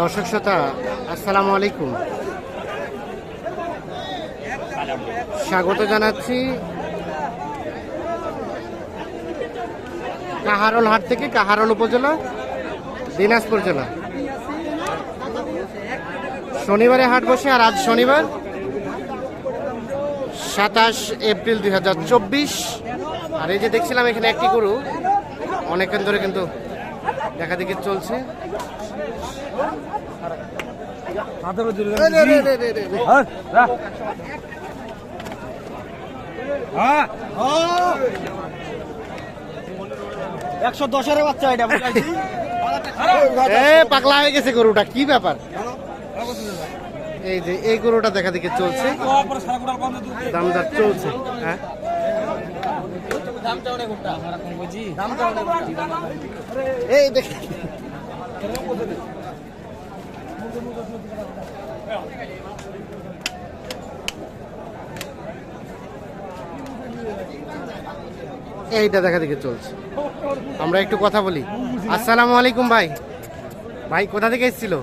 দর্শক শ্রোতা, আসসালামু আলাইকুম। স্বাগত জানাচ্ছি কাহারল হাট থেকে, কাহারল উপজেলা, দিনাজপুর জেলা। শনিবারে হাট বসে, আর আজ শনিবার, সাতাশ এপ্রিল দুই হাজার চব্বিশ। আর এই যে দেখছিলাম এখানে একটি গরু, অনেকক্ষণ ধরে কিন্তু দেখা দেখি চলছে একশো দশের বাচ্চা এটা পাগলা হয়ে গেছে গরুটা কি ব্যাপার? এই যে এই গরুটা দেখা দেখি চলছে দামদার চলছে হ্যাঁ। এইটা দেখা দেখি চলছে। আমরা একটু কথা বলি। আসসালামু আলাইকুম ভাই। ভাই, কোথা থেকে এসেছিল?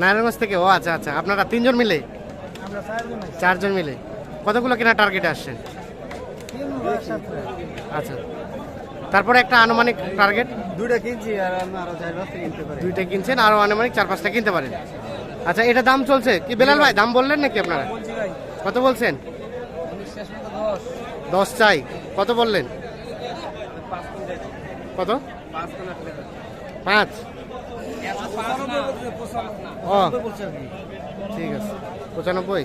নারায়ণগঞ্জ থেকে। ও আচ্ছা আচ্ছা। আপনারা তিনজন মিলে? চারজন মিলে। কতগুলো কেনা টার্গেটে আসছেন? আচ্ছা। তারপরে একটা আনুমানিক টার্গেট দুইটা কিনছি আর আমি আরও চার পাঁচটা কিনতে পারি। দুইটা কিনছেন আরও আনুমানিক চার পাঁচটা কিনতে পারেন। আচ্ছা এটা দাম চলছে? কি বেলাল ভাই দাম বললেন নাকি আপনারা? কত বলছেন? দশ। চাই। কত বললেন? কত? পাঁচ কোন টাকা পাঁচ। ও। ঠিক আছে। পঁচানব্বই?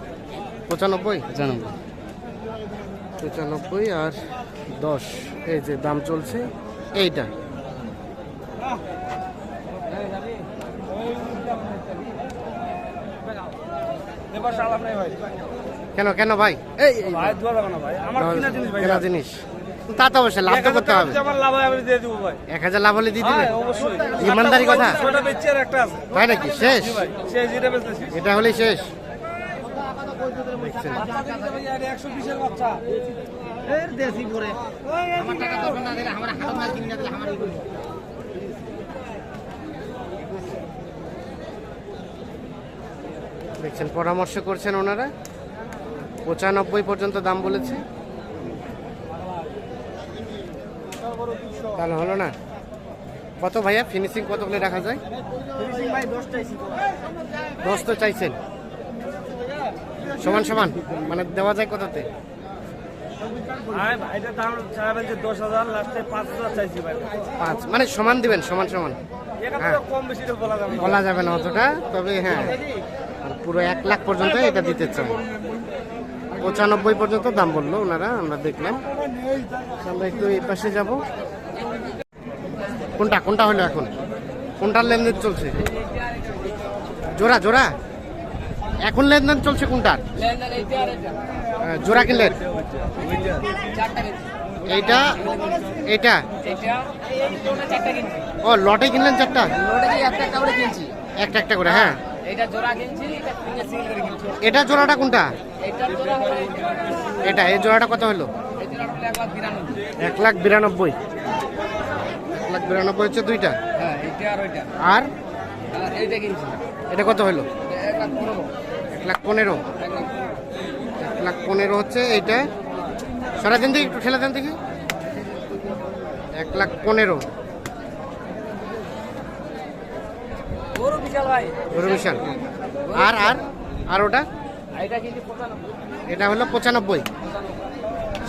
পঁচানব্বই? জানাব পঁচানব্বই আর দশ। এই যে দাম চলছে এইটা। ভাই কেন কেন ভাই? এই ভাই ভাই কিনা জিনিস। ভাই তা তো অবশ্যই লাভ তো করতে হবে। ভাই এক হাজার লাভ হলে দিয়ে দিবে ইমানদারি কথা। তাই নাকি? শেষ? ভাই এটা হলেই শেষ। দেখছেন একশো বিশের বাচ্চা এর দেশি পরে আমার টাকা দরকার না দিলে আমার হাত মাল কিনে দিলে আমার দেখছেন পরামর্শ করছেন ওনারা। পঁচানব্বই পর্যন্ত দাম বলেছে। তাহলে হলো না? কত ভাইয়া? ফিনিশিং কত করে রাখা যায়? দশ তো চাইছেন। সমান সমান মানে দেওয়া যায় কততে মানে সমান দিবেন সমান সমান। হ্যাঁ। বলা যাবে না। অতটা তবে হ্যাঁ। পুরো এক লাখ পর্যন্ত এটা দিতে চান। পঁচানব্বই পর্যন্ত দাম বলল ওনারা আমরা দেখলাম। আমরা একটু এই পাশে যাব। কোনটা কোনটা হলো এখন? কোনটার লেনদেন চলছে? জোড়া জোড়া? এখন লেনদেন চলছে কোনটার হ্যাঁ, জোড়া কিনলেন? এইটা এইটা? ও লটে কিনলেন চারটা? একটা একটা করে হ্যাঁ। এটা কিনছি এটা এটা জোড়াটা কোনটা? এটা এটা এই জোড়াটা কত হলো? এক লাখ বিরানব্বই। এক লাখ বিরানব্বই। হচ্ছে দুইটা? হ্যাঁ আর? এটা কত হলো? এটা এক লাখ পনেরো। এক লাখ পনেরো হচ্ছে এইটা। সারা দিন থেকে একটু ঠেলা দেন দেখি। এক লাখ পনেরো। গরু বিশাল আর আর আর ওটা? এটা পঁচানব্বই। হলো পঁচানব্বই।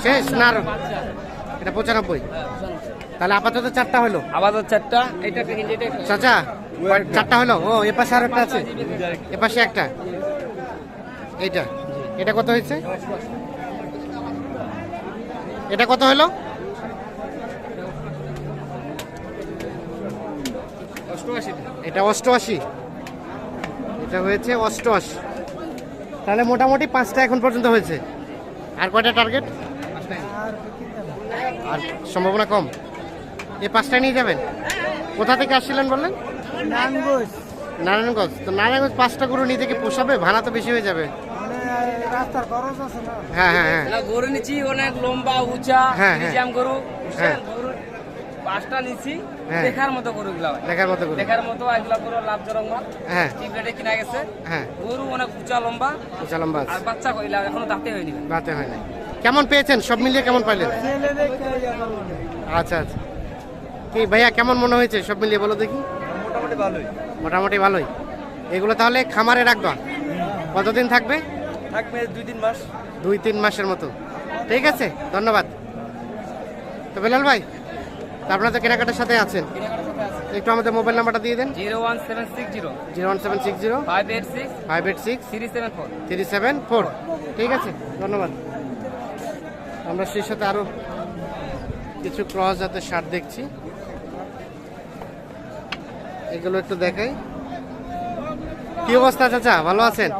শেষ না এটা পঁচানব্বই। হ্যাঁ তাহলে আপাতত চারটা হলো। আবার চারটা। চাচা চারটা হলো? ও এ পাশে আর একটা আছে। এ পাশে একটা। এইটা। এটা কত হয়েছে? এটা কত হলো? এটা অষ্টআশি। এটা হয়েছে অষ্টআশি। তাহলে মোটামুটি পাঁচটা এখন পর্যন্ত হয়েছে। আর কয়টা টার্গেট আর সম্ভাবনা কম। এই পাঁচটা নিয়ে যাবেন। কোথা থেকে আসছিলেন বললেন? নারায়ণগঞ্জ। তো নারায়ণগঞ্জ পাঁচটা গরু নিয়ে থেকে পোষাবে? ভাড়া তো বেশি হয়ে যাবে। মানে রাস্তার খরচ আছে না? হ্যাঁ হ্যাঁ হ্যাঁ। গরু নিচ্ছি অনেক লম্বা উঁচা। মিডিয়াম গরু হ্যাঁ। গরু পাঁচটা নিচ্ছি। দেখার মতো দেখার মতো করে দেখার মতো এগুলা পুরো লাভজনক মাল। হ্যাঁ। চিপ রেটে কিনা গেছে। হ্যাঁ। গরু অনেক উঁচা লম্বা। উঁচা লম্বা আর বাচ্চা কইলা এখনও দাঁতে হয়নি। ভাই। রাতে হয় না কেমন পেয়েছেন? সব মিলিয়ে কেমন পাইলেন? আচ্ছা আচ্ছা। কি ভাইয়া কেমন মনে হয়েছে? সব মিলিয়ে বলো দেখি। মোটামুটি ভালোই। মোটামুটি ভালোই। এগুলো তাহলে খামারে রাখবা। কতদিন থাকবে? থাকবে দুই তিন মাস। দুই তিন মাসের মতো। ঠিক আছে ধন্যবাদ। তো বেলাল ভাই তা আপনারা তো কেনাকাটার সাথে আছেন। একটু আমাদের মোবাইল নাম্বারটা দিয়ে দেন। Zero one seven six zero. Zero one seven six zero. Five eight six. Five eight six. Three seven four. Three seven four. ঠিক আছে ধন্যবাদ। আমরা সেই সাথে আরও কিছু ক্রস জাতের শার্ট দেখছি। এগুলো একটু দেখাই। কি অবস্থা চাচা? ভালো আছেন?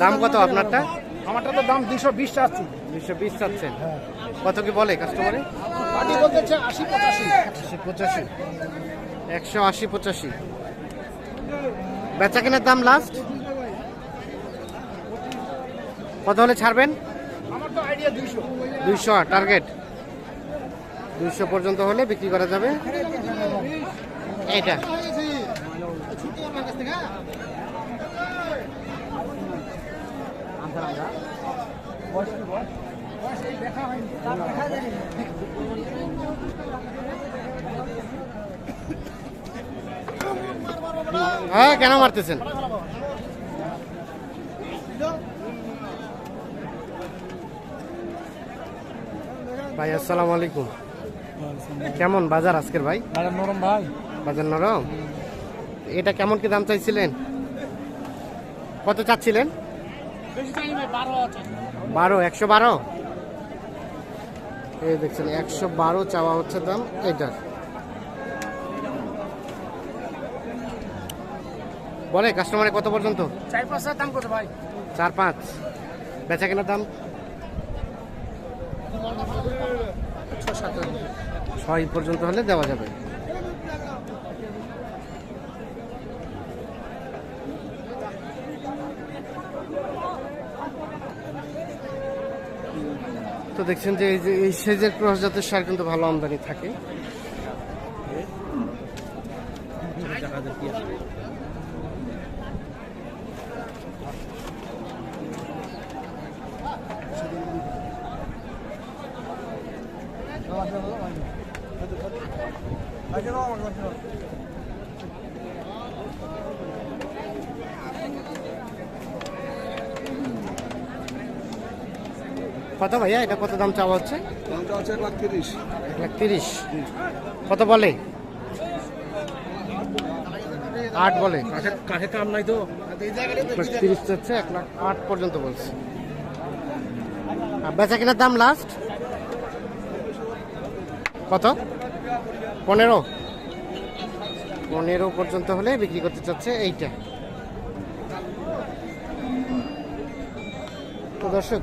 দাম কত আপনারটা? আমারটা তো দাম দুইশো বিশ চাচ্ছি। দুশো বিশ চাচ্ছেন। কত কি বলে কাস্টমারে? আশি পঁচাশি। আশি পঁচাশি। একশো আশি পঁচাশি। বেচা কেনার দাম লাস্ট কত হলে ছাড়বেন? দুইশো। টার্গেট দুইশো পর্যন্ত হলে বিক্রি করা যাবে। এইটা। হ্যাঁ কেন মারতেছেন? ভাই আসসালামু আলাইকুম। কেমন বাজার আজকের ভাই? নরম ভাই। বাজার নরম? এটা কেমন কি দাম চাইছিলেন? কত চাচ্ছিলেন? বারো বারো একশো বারো? এই দেখছেন একশো বারো চাওয়া হচ্ছে দাম এটার বলে কাস্টমারে কত পর্যন্ত? চার পাঁচ দাম কত ভাই। চার পাঁচ। বেচা কেনার দাম? ছয় পর্যন্ত হলে দেওয়া যাবে। তো দেখছেন যে এই যে এই সাইজের ক্রস জাতের সার কিন্তু ভালো আমদানি থাকে। কত ভাইয়া? এটা কত দাম চাওয়া হচ্ছে? দামটা আছে এক লাখ তিরিশ। এক লাখ তিরিশ। কত বলে? আট বলে। কাম নাই তো। তিরিশ চাচ্ছে এক লাখ আট পর্যন্ত বলছে। আর বেচা কেনার দাম লাস্ট কত? পনেরো। পনেরো পর্যন্ত হলে বিক্রি করতে চাচ্ছে এইটা। তো দর্শক